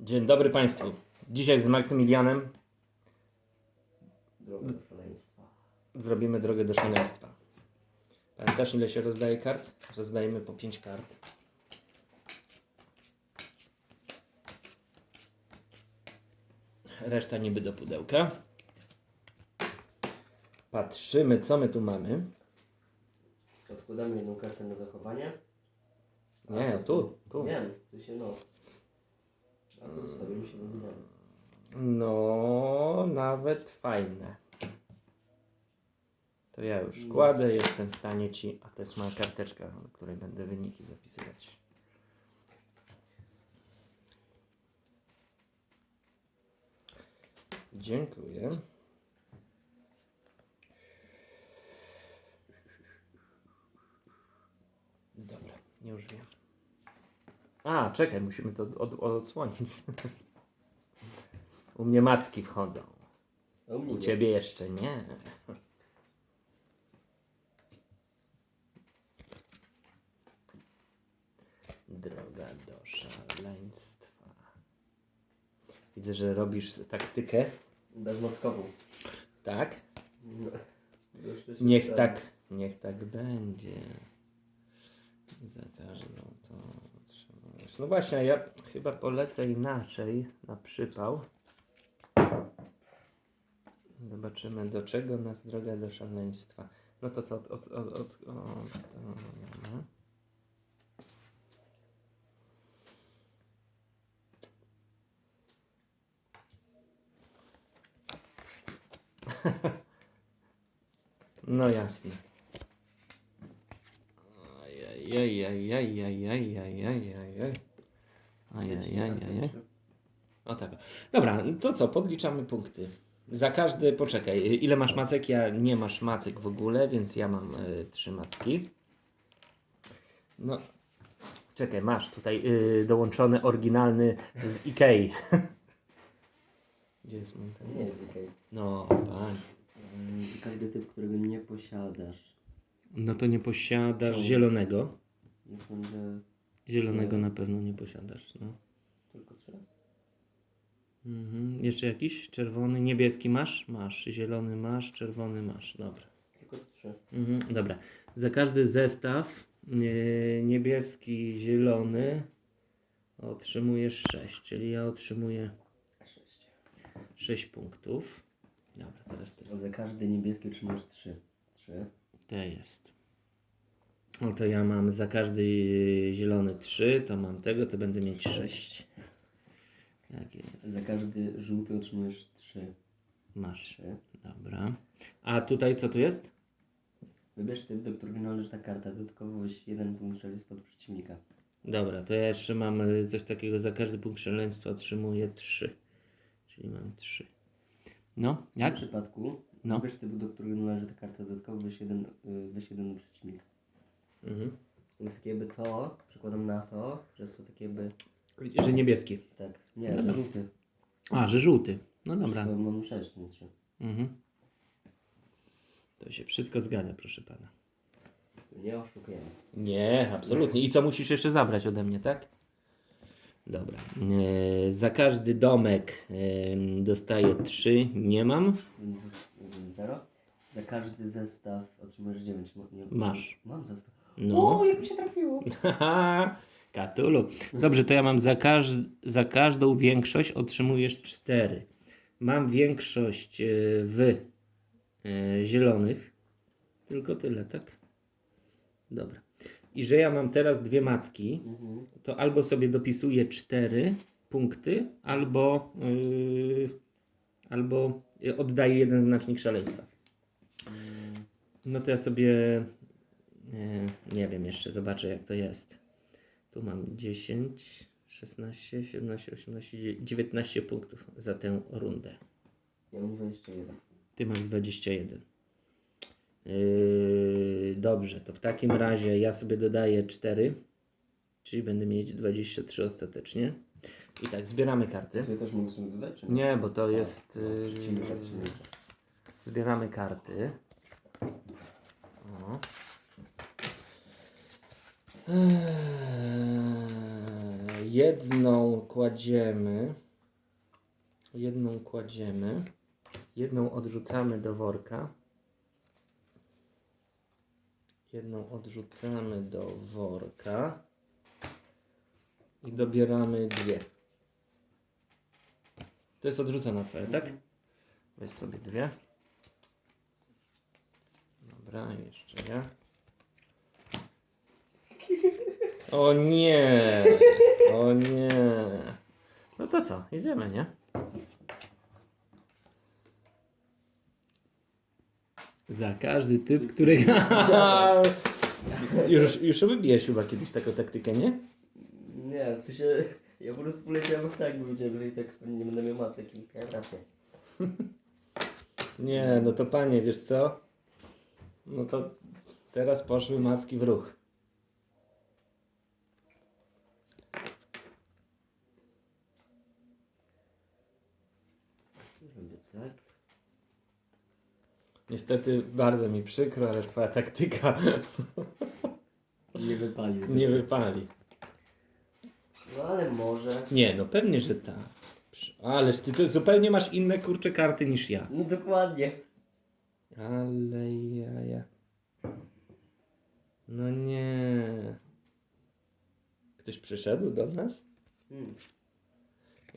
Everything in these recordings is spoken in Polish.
Dzień dobry Państwu. Dzisiaj z Maksymilianem Droga do szaleństwa. zrobimy drogę do szaleństwa. Pamiętasz ile się rozdaje kart? Rozdajemy po 5 kart. Reszta niby do pudełka. Patrzymy co my tu mamy. Odkładamy jedną kartę na zachowanie. Nie, tu, tu. Wiem, to się no. No, nawet fajne. To ja już kładę, jestem w stanie ci. A to jest moja karteczka, do której będę wyniki zapisywać. Dziękuję. Dobra, już wiem. A, czekaj, musimy to od, odsłonić. U mnie macki wchodzą. U ciebie jeszcze nie. Droga do szaleństwa. Widzę, że robisz taktykę. Bezmockową. Tak? No. Niech tak, niech tak będzie. Za każdą to otrzymujesz. No właśnie, ja chyba polecę inaczej na przypał. Zobaczymy, do czego nas droga do szaleństwa. No to co, od, od, od, od, od, no. Jasne. Ajajajajajajajajajajaj. Za każdy, poczekaj, ile masz macek? Ja nie masz macek w ogóle, więc ja mam y, trzy macki. No, czekaj, masz tutaj y, dołączony oryginalny z Ikei. Gdzie jest mój ten? Nie jest okej. No, pan. Każdy typ, którego nie posiadasz. No to nie posiadasz Czemu? zielonego. Niech będzie Zielonego na pewno nie posiadasz. No. Mhm. Jeszcze jakiś? Czerwony, niebieski masz? Masz. Zielony masz, czerwony masz. Dobra. Tylko trzy. Mhm. Dobra. Za każdy zestaw e, niebieski, zielony otrzymujesz 6, czyli ja otrzymuję Sześć. 6 punktów. Dobra, teraz ty. Za każdy niebieski otrzymasz trzy. Trzy. To jest. No to ja mam za każdy zielony 3, to mam tego, to będę mieć 6. Tak jest. Za każdy żółty otrzymujesz trzy. Masz. Trzy. Dobra. A tutaj co tu jest? Wybierz typ, do którego należy ta karta. Dodatkowo weź jeden punkt szaleństwa od przeciwnika. Dobra, to ja jeszcze mam y, coś takiego, za każdy punkt szaleństwa otrzymuję 3. Czyli mam 3. No, W tym jak? przypadku No. wybierz typ, do którego należy ta karta. Dodatkowo weź jeden, y, weź jeden przeciwnika. Mhm. Więc takie jakby to, przekładam na to, że jest to takie jakby, Że niebieski. tak, nie, Dobra. żółty. A, że żółty. No dobra. To mam sześć, nie trzy. Mhm. To się wszystko zgadza, proszę pana. Nie oszukujemy. Nie, absolutnie. I co musisz jeszcze zabrać ode mnie, tak? Dobra. E, za każdy domek e, dostaję 3. Nie mam. Więc zero. Za każdy zestaw otrzymujesz dziewięć. Nie, Masz. Mam zestaw. No. O, jak mi się trafiło. Haha, Katulu. Dobrze, to ja mam za, każ za każdą większość otrzymujesz 4. Mam większość e, w e, zielonych. Tylko tyle, tak? Dobra. I że ja mam teraz dwie macki, to albo sobie dopisuję 4 punkty, albo, yy, albo oddaję jeden znacznik szaleństwa. No to ja sobie nie wiem jeszcze, zobaczę jak to jest. Tu mam 10, 16, 17, 18, 19 punktów za tę rundę. Ja mam 21. Ty masz 21. Yy, dobrze, to w takim razie ja sobie dodaję 4, czyli będę mieć 23 ostatecznie. I tak, zbieramy karty. Czy ja też mogę sobie dodać, czy Nie, bo to jest. Yy, nie. Zbieramy karty. O. Eee, jedną kładziemy. Jedną kładziemy. Jedną odrzucamy do worka. Jedną odrzucamy do worka. I dobieramy dwie. To jest odrzucona twoja, tak? Weź sobie dwie. Dobra, jeszcze ja. O nie! O nie! No to co? Jedziemy, nie? Za każdy typ, który... już, już robiłeś chyba kiedyś taką taktykę, nie? Nie, w sensie ja po prostu poleciałem tak, bo wiedziałem, że i tak nie będę miał macek i miałem rację. Nie, no to panie, wiesz co? No to teraz poszły macki w ruch. Robię tak. Niestety bardzo mi przykro, ale twoja taktyka Nie wypali. nie wypali. No ale może. Nie, no pewnie, że tak. Ależ ty to zupełnie masz inne kurcze karty niż ja. No dokładnie. Ale jaja. No nie. Ktoś przyszedł do nas? Hmm.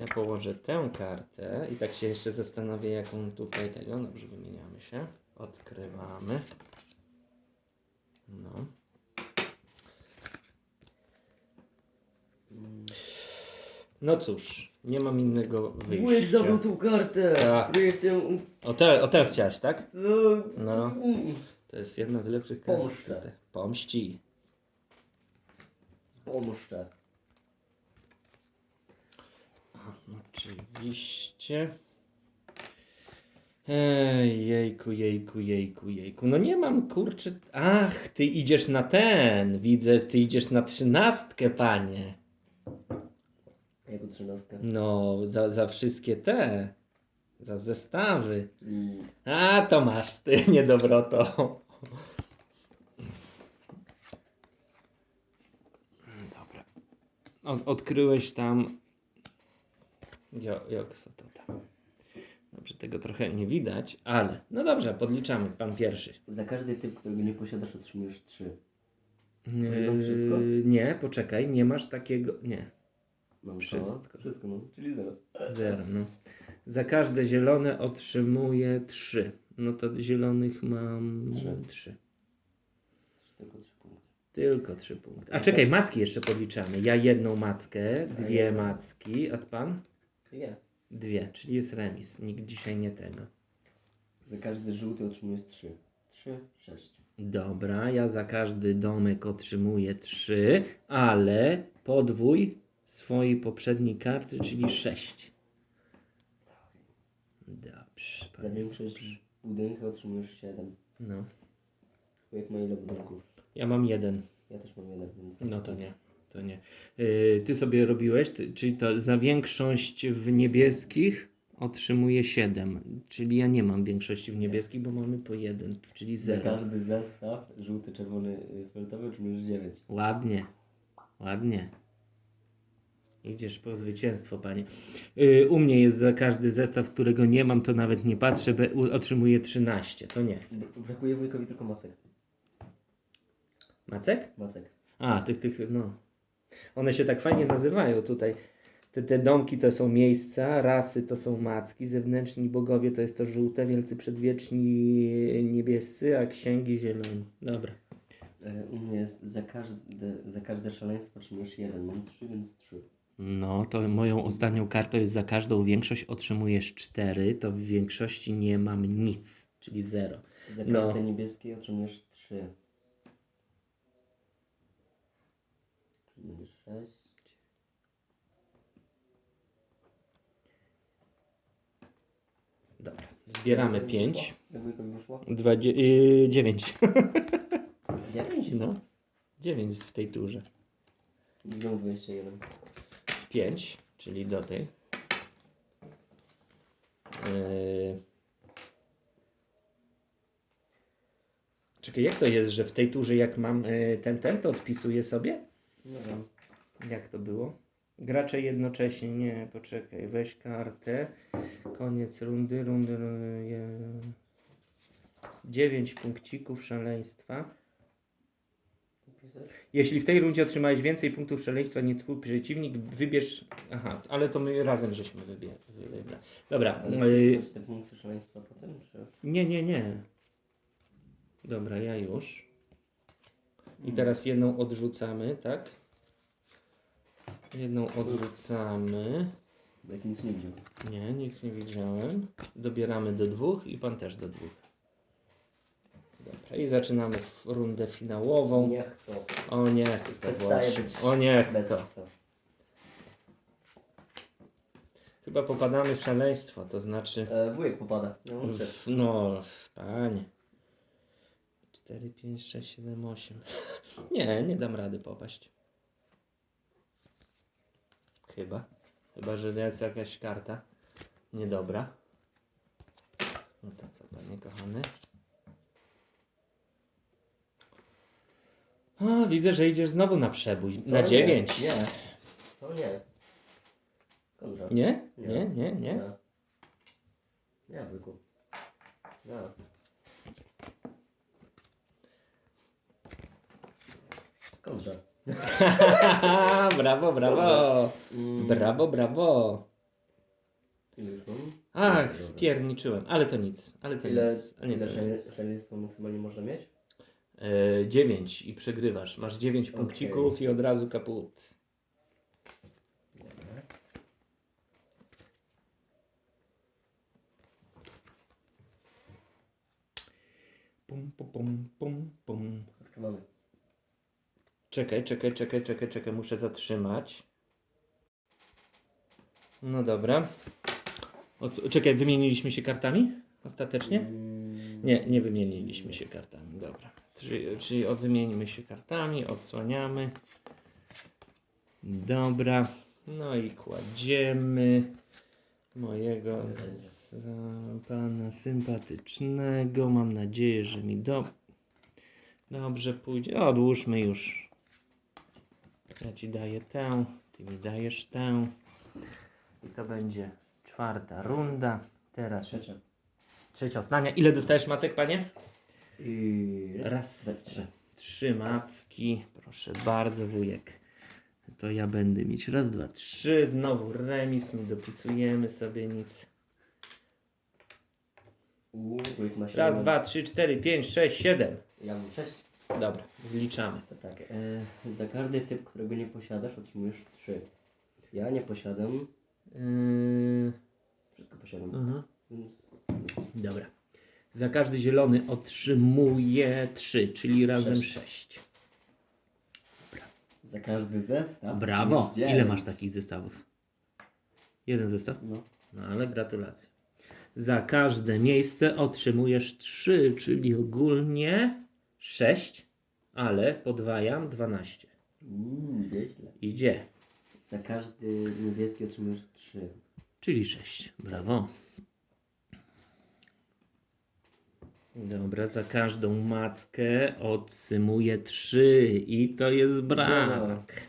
Ja położę tę kartę i tak się jeszcze zastanowię, jaką tutaj tego. Dobrze, wymieniamy się. Odkrywamy. No. No cóż, nie mam innego wyjścia. zabrał tą kartę. Tak. chciałem... O te, o te chciałaś, tak? No. No. Mm. To jest jedna z lepszych kart. Pomszczę. Pomści. Pomszczę. Oczywiście. Ej, jejku, jejku, jejku, jejku. No nie mam kurczę. Ach, ty idziesz na ten. Widzę, ty idziesz na trzynastkę, panie. Jako trzynastka. No, za, za wszystkie te. Za zestawy. Mm. A, to masz, ty niedobroto. Dobra. Od, odkryłeś tam. Jo, jak co to tam? Dobrze, tego trochę nie widać, ale. No dobrze, podliczamy. Pan pierwszy. Za każdy typ, którego nie posiadasz, otrzymujesz trzy. Yy, wszystko? nie, poczekaj, nie masz takiego. Nie, Mam Wszystko. Wszystko, no. Czyli zero. zero. No. Za każde zielone otrzymuję trzy. No to zielonych mam Trzy. Tylko trzy punkty. Tylko trzy punkty. A czekaj, macki jeszcze podliczamy. Ja jedną mackę, dwie macki, a pan? Nie. Dwie, czyli jest remis. Nikt dzisiaj nie tego. Za każdy żółty otrzymujesz trzy. Trzy, sześć. Dobra, ja za każdy domek otrzymuję trzy, ale podwój swojej poprzedniej karty, czyli sześć. Dobrze. Za panie. większość budynku otrzymujesz siedem. No. Jak ma ile budynków? Ja mam jeden. Ja też mam jeden, więc... No to nie. To nie. Yy, ty sobie robiłeś, ty, czyli to za większość w niebieskich otrzymuję 7. Czyli ja nie mam większości w niebieskich, bo mamy po jeden, czyli Za 0. każdy zestaw, żółty, czerwony, y, fioletowy, otrzymujesz dziewięć. Ładnie. Ładnie. Idziesz po zwycięstwo, panie. Yy, u mnie jest za każdy zestaw, którego nie mam, to nawet nie patrzę, be, otrzymuję 13. To nie chcę. Brakuje wujkowi tylko macek. Macek? Macek. A, tych, tych, no. One się tak fajnie nazywają tutaj. Te, te domki to są miejsca, rasy to są macki, zewnętrzni bogowie to jest to żółte, wielcy przedwieczni niebiescy, a księgi zieloni. Dobra. E, U mnie jest za każde, za każde szaleństwo otrzymujesz jeden. Mam trzy, więc trzy. No, to moją ostatnią kartą jest za każdą większość otrzymujesz 4, to w większości nie mam nic, czyli 0. Za No. każde niebieskie otrzymujesz trzy. Czyli będzie sześć. Dobra, zbieramy 5, Jak wujkowi wyszło? 9. Dziewięć? No, 9 w tej turze. Znowu 21. 5, czyli do tej. Yy... Czekaj, jak to jest, że w tej turze jak mam yy, ten, ten, to odpisuję sobie? Nie wiem. Jak to było? Gracze jednocześnie, nie, poczekaj, weź kartę. Koniec rundy, rundy, rundy je... 9 punkcików szaleństwa. Jeśli w tej rundzie otrzymałeś więcej punktów szaleństwa niż twój przeciwnik, wybierz... Aha, ale to my razem żeśmy wybrali. Dobra, Ale y, yy... te punkty szaleństwa potem, czy... nie, nie, nie. Dobra, ja już. I teraz jedną odrzucamy, tak? Jedną odrzucamy. Jak nic nie widział. Nie, nic nie widziałem. Dobieramy do dwóch i pan też do dwóch. Dobra, i zaczynamy w rundę finałową. Niech to. O niech to Przestaje właśnie. być O niech Bez to. to. Chyba popadamy w szaleństwo, to znaczy... E, wujek popada. No. W, no, w- panie. 4, 5, 6, 7, 8. Nie, nie dam rady popaść. Chyba. Chyba, że jest jakaś karta niedobra. No to co, panie kochany? O, widzę, że idziesz znowu na przebój. Co na nie? 9. Nie. To nie. Skądże? Nie? Nie. Nie, nie, nie. Nie. Wujku. Nie. brawo, brawo. Brawo, brawo. Ile już mam? Ach, spierniczyłem, ale to nic, ale to Ile, nic. A nie, ile to szale- nic. szaleństwa maksymalnie można mieć? E, 9 i przegrywasz. Masz 9 Okej. punkcików i od razu kaput. Dobra. Pum, pum, pum, pum, pum. Czekaj, czekaj, czekaj, czekaj, czekaj, muszę zatrzymać. No dobra. O, czekaj, wymieniliśmy się kartami ostatecznie? Mm, Nie, nie wymieniliśmy się kartami, dobra. Czyli, czyli o, wymieńmy się kartami, odsłaniamy. Dobra, no i kładziemy mojego pana sympatycznego. Mam nadzieję, że mi do... dobrze pójdzie. Odłóżmy już. Ja ci daję tę, ty mi dajesz tę. I to będzie czwarta runda. Teraz Trzecia. trzecia ostatnia. Ile dostajesz macek, panie? I Raz, dwa, trzy. trzy macki. Proszę bardzo, wujek. To ja będę mieć raz, dwa, trzy. Znowu remis. My dopisujemy sobie nic. Uuu, wujek ma Raz, siedem. dwa, trzy, cztery, pięć, sześć, siedem. Ja mam sześć. Dobra, zliczamy. To tak. E, za każdy typ, którego nie posiadasz, otrzymujesz trzy. Ja nie posiadam. Yy, Wszystko posiadam. mhm. Więc Dobra. Za każdy zielony otrzymuję trzy, czyli razem Sześć. sześć. za każdy zestaw. Brawo. dziewięć. Ile masz takich zestawów? Jeden zestaw? No. No ale gratulacje. Za każde miejsce otrzymujesz 3, czyli ogólnie 6, ale podwajam 12. Uuu, nieźle. Idzie, Za każdy niebieski otrzymujesz trzy. czyli 6. Brawo. Dobra, za każdą mackę otrzymuję 3 i to jest brak.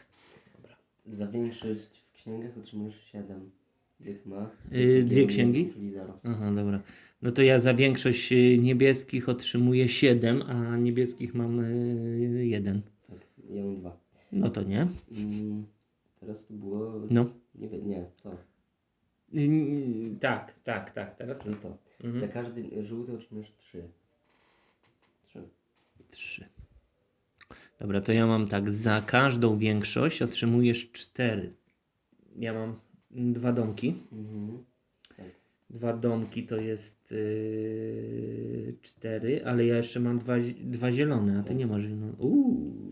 Za większość w księgach otrzymujesz siedem. Dych ma. Yy, dwie księgi? Czyli zero. Aha, dobra. No to ja za większość y, niebieskich otrzymuję 7, a niebieskich mam 1. Tak, ja mam dwa. No to nie. Mm, teraz to było... No. Nie nie, to. Mm, Tak, tak, tak, teraz No tak. to. Mhm. Za każdy żółty otrzymujesz trzy. Trzy. Trzy. Dobra, to ja mam tak, za każdą większość otrzymujesz cztery. Ja mam dwa domki. Mhm. Dwa domki to jest yy, cztery, ale ja jeszcze mam dwa, dwa zielone, a ty nie masz zielonych. Uuu.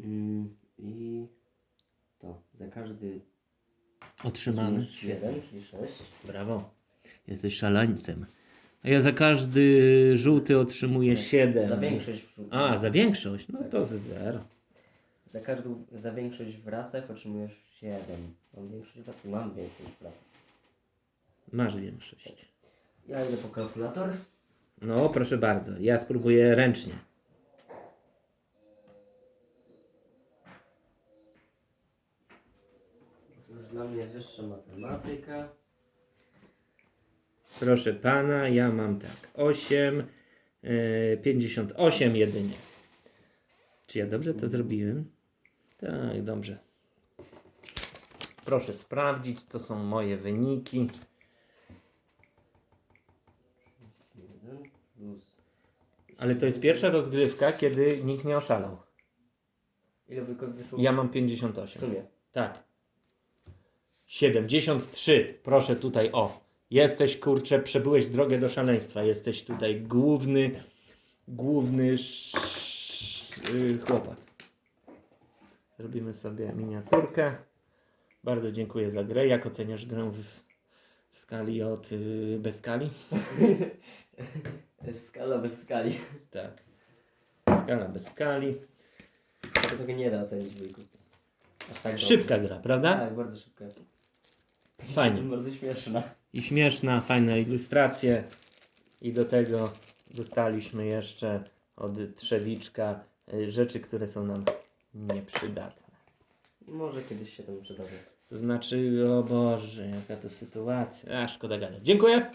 Mm, I to. Za każdy Otrzymany. jeden, czyli sześć. Brawo. Jesteś szaleńcem. A ja za każdy żółty otrzymuję siedem. Za większość w żółtym. A, za większość? No Tak. to zero. Za każdą, za większość w rasach otrzymujesz 7. Mam większość w rasach? Mam większość w rasach. Masz większość. Ja idę po kalkulator. No, proszę bardzo. Ja spróbuję ręcznie. Już dla mnie jest wyższa matematyka. Proszę pana, ja mam tak 8, e, 58 jedynie. Czy ja dobrze to zrobiłem? Tak, dobrze. Proszę sprawdzić, to są moje wyniki. 1 plus. Ale to jest pierwsza rozgrywka, kiedy nikt nie oszalał. Ile wyszło? Ja mam w 58. sumie. Tak. 73. Proszę tutaj o. Jesteś kurczę, przebyłeś drogę do szaleństwa. Jesteś tutaj główny, główny sz, yy, chłopak. Zrobimy sobie miniaturkę. Bardzo dziękuję za grę. Jak oceniasz grę w, w skali od yy, bez skali? Skala bez skali. Tak. Skala bez skali. To tego nie da ocenić wujku. Aż tak Szybka gra, prawda? Tak, bardzo szybka. Fajnie. Bardzo śmieszna. i śmieszna, fajna ilustracje. I do tego dostaliśmy jeszcze od Trzewiczka y, rzeczy, które są nam nieprzydatne. Może kiedyś się temu przydarzy. To znaczy, o Boże, jaka to sytuacja. A, szkoda gadać. Dziękuję.